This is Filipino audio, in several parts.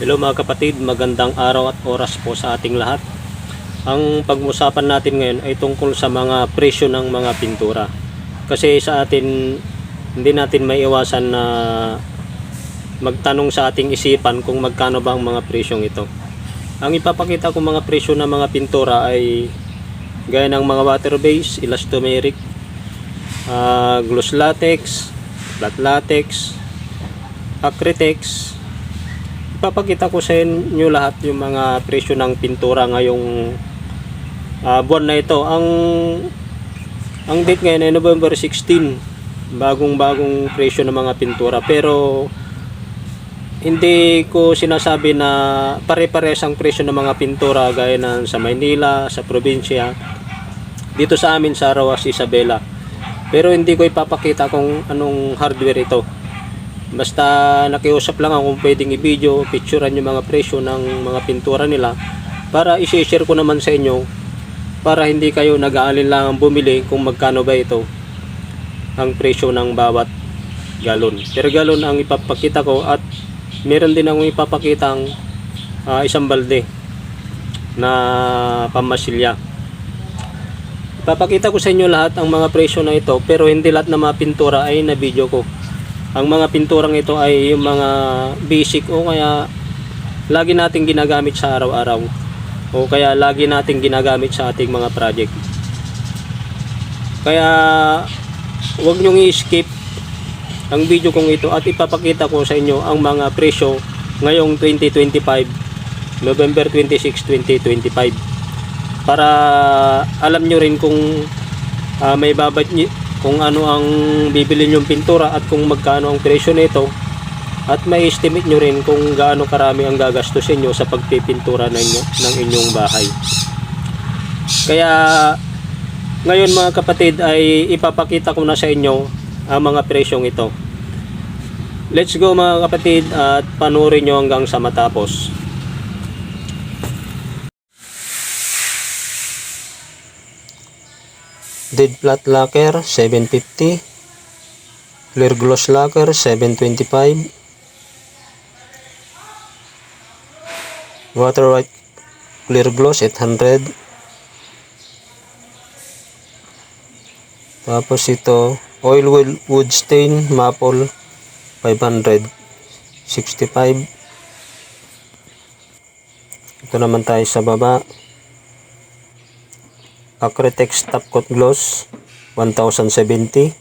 Hello mga kapatid, magandang araw at oras po sa ating lahat. Ang pag-usapan natin ngayon ay tungkol sa mga presyo ng mga pintura. Kasi sa atin, hindi natin may iwasan na magtanong sa ating isipan kung magkano ba ang mga presyong ito. Ang ipapakita kong mga presyo ng mga pintura ay gaya ng mga water base, elastomeric, ah, gloss latex, flat latex, acrytex, Ipapakita ko sa inyo lahat yung mga presyo ng pintura ngayong ah, buwan na ito. Ang ang date ngayon ay November 16. Bagong-bagong presyo ng mga pintura. Pero hindi ko sinasabi na pare-pares ang presyo ng mga pintura gaya ng sa Maynila, sa probinsya, dito sa amin sa Rawas Isabela. Pero hindi ko ipapakita kung anong hardware ito. Basta nakiusap lang ako kung pwedeng i-video, picturean yung mga presyo ng mga pintura nila para i-share ko naman sa inyo para hindi kayo nag-aalinlangang bumili kung magkano ba ito ang presyo ng bawat galon. Per galon ang ipapakita ko at meron din akong ipapakitang ah, isang balde na pamasilya. Ipapakita ko sa inyo lahat ang mga presyo na ito pero hindi lahat ng mga pintura ay na video ko. Ang mga pinturang ito ay yung mga basic o kaya lagi nating ginagamit sa araw-araw o kaya lagi nating ginagamit sa ating mga project. Kaya huwag nyong i-skip ang video kong ito at ipapakita ko sa inyo ang mga presyo ngayong 2025 November 26, 2025 para alam nyo rin kung ah, may babat nyo- kung ano ang bibili nyong pintura at kung magkano ang presyo nito. At may estimate nyo rin kung gaano karami ang gagastusin nyo sa pagpipintura ng, inyo, ng inyong bahay. Kaya ngayon mga kapatid ay ipapakita ko na sa inyo ang mga presyong ito. Let's go mga kapatid at panurin nyo hanggang sa matapos Dead flat lacquer 750 Clear gloss lacquer 725 Water white clear gloss 800 Tapos ito oil wood, wood stain maple 500 65 Ito naman tayo sa baba Acrytex top coat gloss 1070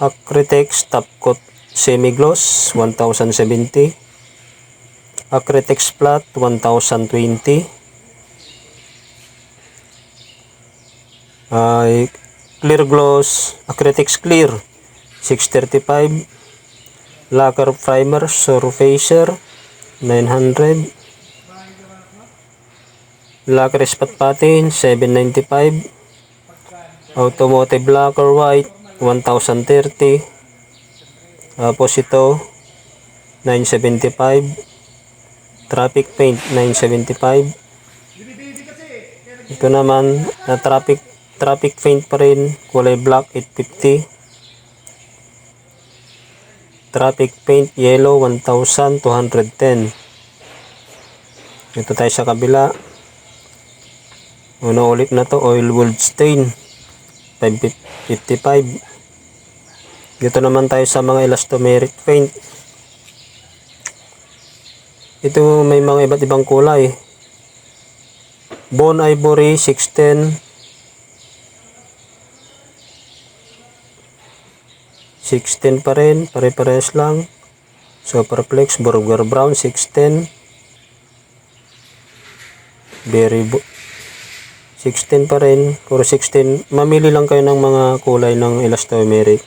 Acrytex top coat semi gloss 1070 Acrytex flat 1020 ay clear gloss Acrytex clear 635 lacquer primer surfacer 900 Lacquer spot patin 795 Automotive lacquer white 1030 Tapos ito 975 Traffic paint 975 Ito naman na traffic traffic paint pa rin kulay black 850 Traffic paint yellow 1210 Ito tayo sa kabila Uno ulit na to, oil wood stain. 555. Dito naman tayo sa mga elastomeric paint. Ito may mga iba't ibang kulay. Bone ivory 610. 610 pa rin, pare-pares lang. Superflex, Burger Brown 610. Berry 16 pa rin, puro 16. Mamili lang kayo ng mga kulay ng elastomeric.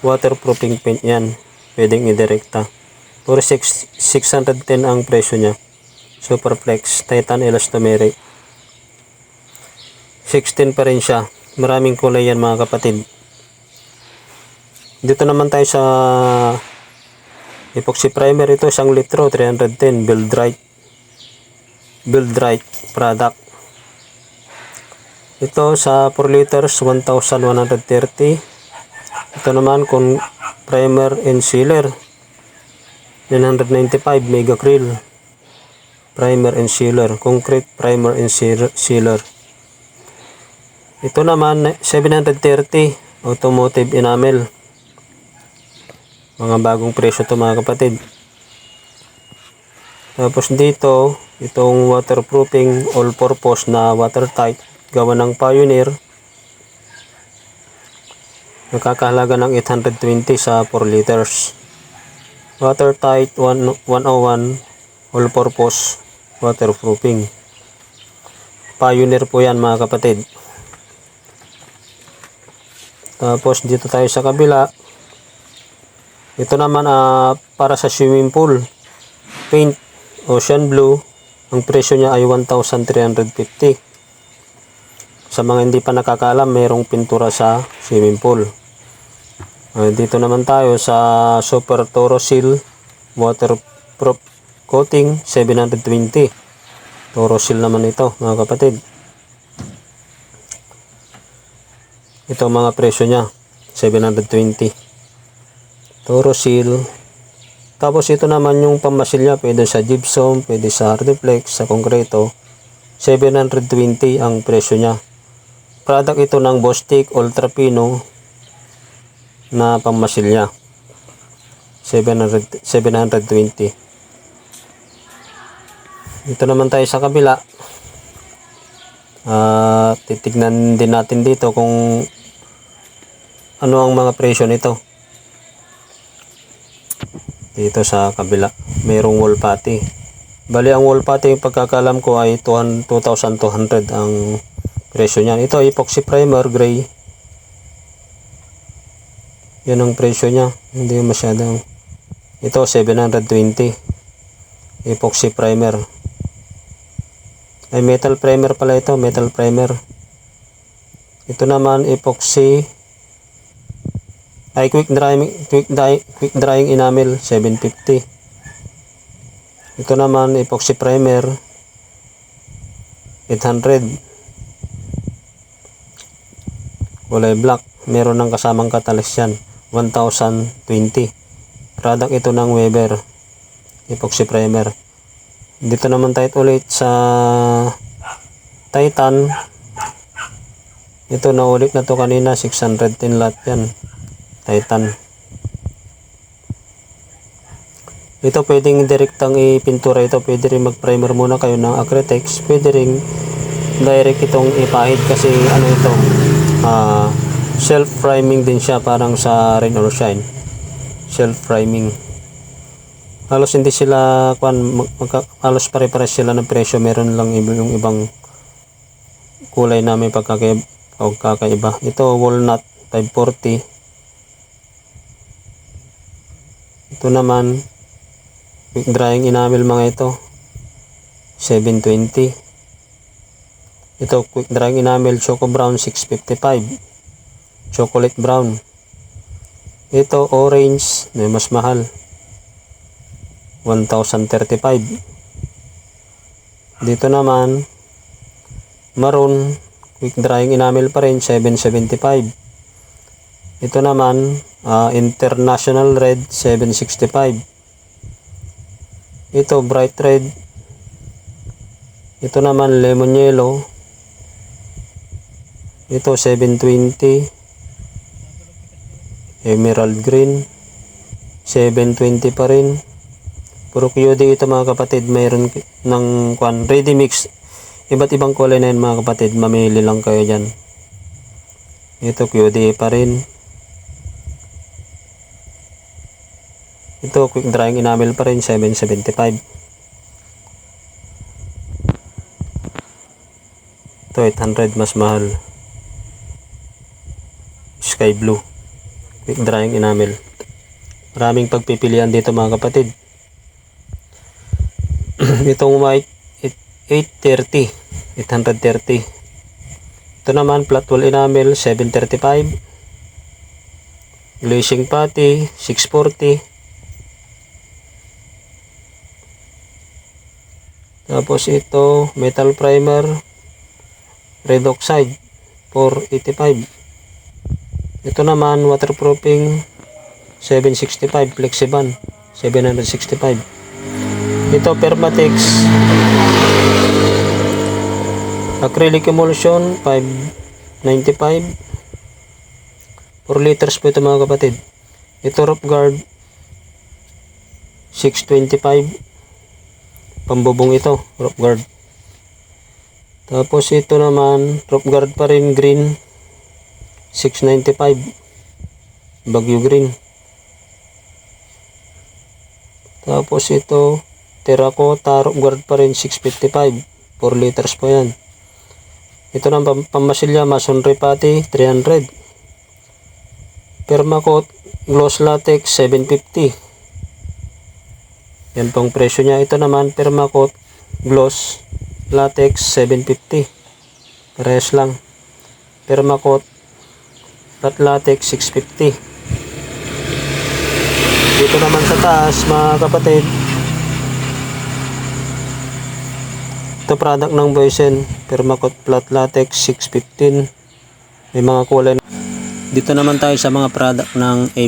Waterproofing paint yan. Pwedeng idirekta. Puro 6, 610 ang presyo niya. Superflex, Titan elastomeric. 16 pa rin siya. Maraming kulay yan mga kapatid. Dito naman tayo sa epoxy primer. Ito isang litro, 310. Build right. Build right product. Ito sa 4 liters 1,130. Ito naman kung primer and sealer 995 Mega Krill. Primer and sealer. Concrete primer and seal- sealer. Ito naman 730 automotive enamel. Mga bagong presyo to mga kapatid. Tapos dito, itong waterproofing all-purpose na watertight gawa ng Pioneer. Nakakahalaga ng 820 sa 4 liters. Watertight 1- 101 all-purpose waterproofing. Pioneer po yan mga kapatid. Tapos dito tayo sa kabila. Ito naman ah, para sa swimming pool. Paint ocean blue. Ang presyo niya ay 1,350. Sa mga hindi pa nakakaalam, mayroong pintura sa swimming pool. Ah, dito naman tayo sa Super Toro Seal Waterproof Coating 720. Toro Seal naman ito mga kapatid. Ito mga presyo niya. 720. Toro Seal. Tapos ito naman yung pamasilya. Pwede sa gypsum, pwede sa hardiplex, sa konkreto. 720 ang presyo niya. Product ito ng Bostik Ultra Pino na pamasilya. 700, 720. Ito naman tayo sa kabila. Ah, titignan din natin dito kung ano ang mga presyo nito. Dito sa kabila, mayroong wall putty. Bali ang wall yung pagkakalam ko ay 200 2,200 ang presyo niyan. Ito epoxy primer gray. Yan ang presyo niya. Hindi masyadong. Ito 720. Epoxy primer. Ay metal primer pala ito, metal primer. Ito naman epoxy ay quick drying quick dry, quick drying enamel 750. Ito naman epoxy primer 800. Kulay black, meron ng kasamang catalyst yan 1020. Product ito ng Weber epoxy primer. Dito naman tayo ulit sa Titan. Ito na ulit na to kanina 610 lot yan. Titan. Ito pwedeng direktang ipintura ito. Pwede rin mag-primer muna kayo ng Acrytex. Pwede rin direct itong ipahid kasi ano ito ah self-priming din siya parang sa rain or shine. Self-priming. Halos hindi sila kwan mag, halos pare-pares sila ng presyo. Meron lang yung ibang kulay na may pagkakaiba, pagkakaiba. ito walnut 540 ito naman quick drying enamel mga ito. 720 ito quick drying enamel choco brown 655 chocolate brown. Ito orange may mas mahal. 1,035 dito naman maroon quick drying enamel pa rin 775 ito naman ah, international red 765 ito bright red. Ito naman lemon yellow ito 720 emerald green 720 pa rin Puro QD ito mga kapatid, mayroon ng kwan, ready mix. Iba't ibang kulay na yun mga kapatid, mamili lang kayo dyan. Ito QD pa rin. Ito quick drying enamel pa rin, 775. Ito 800 mas mahal. Sky blue. Quick drying enamel. Maraming pagpipilian dito mga kapatid. itong white it- 830 830 ito naman flat wall enamel 735 glazing putty 640 tapos ito metal primer red oxide 485 ito naman waterproofing 765 flexiban 765. Ito Permatex acrylic emulsion 595 4 liters po ito mga kapatid. Ito rope guard 625 pambubong ito rope guard. Tapos ito naman rope guard pa rin green 695 Bagyo green. Tapos ito terracotta guard pa rin 655 4 liters po yan. Ito ng pam pamasilya masonry pati 300. Permacoat gloss latex 750. Yan pong presyo niya. Ito naman Permacoat gloss latex 750. Parehas lang. Permacoat flat latex 650. Dito naman sa taas mga kapatid. Ito product ng Boysen Permacoat flat latex 615. May mga kulay na dito naman tayo sa mga product ng A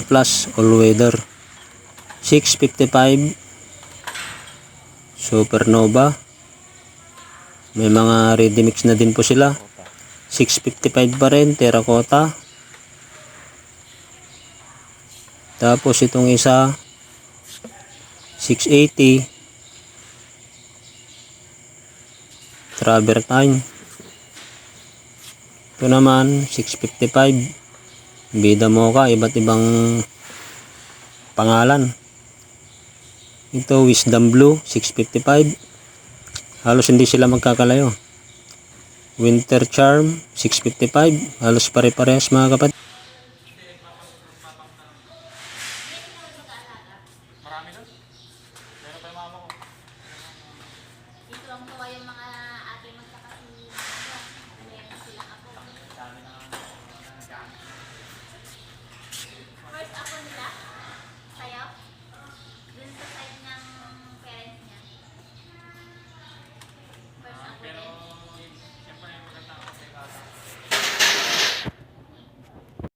All Weather 655 Supernova may mga ready mix na din po sila 655 pa rin terracotta tapos itong isa 680 travertine ito naman 655 Bida Mocha, iba't ibang pangalan. Ito, Wisdom Blue, 655. Halos hindi sila magkakalayo. Winter Charm, 655. Halos pare-parehas mga kapatid. Dito lang po yung mga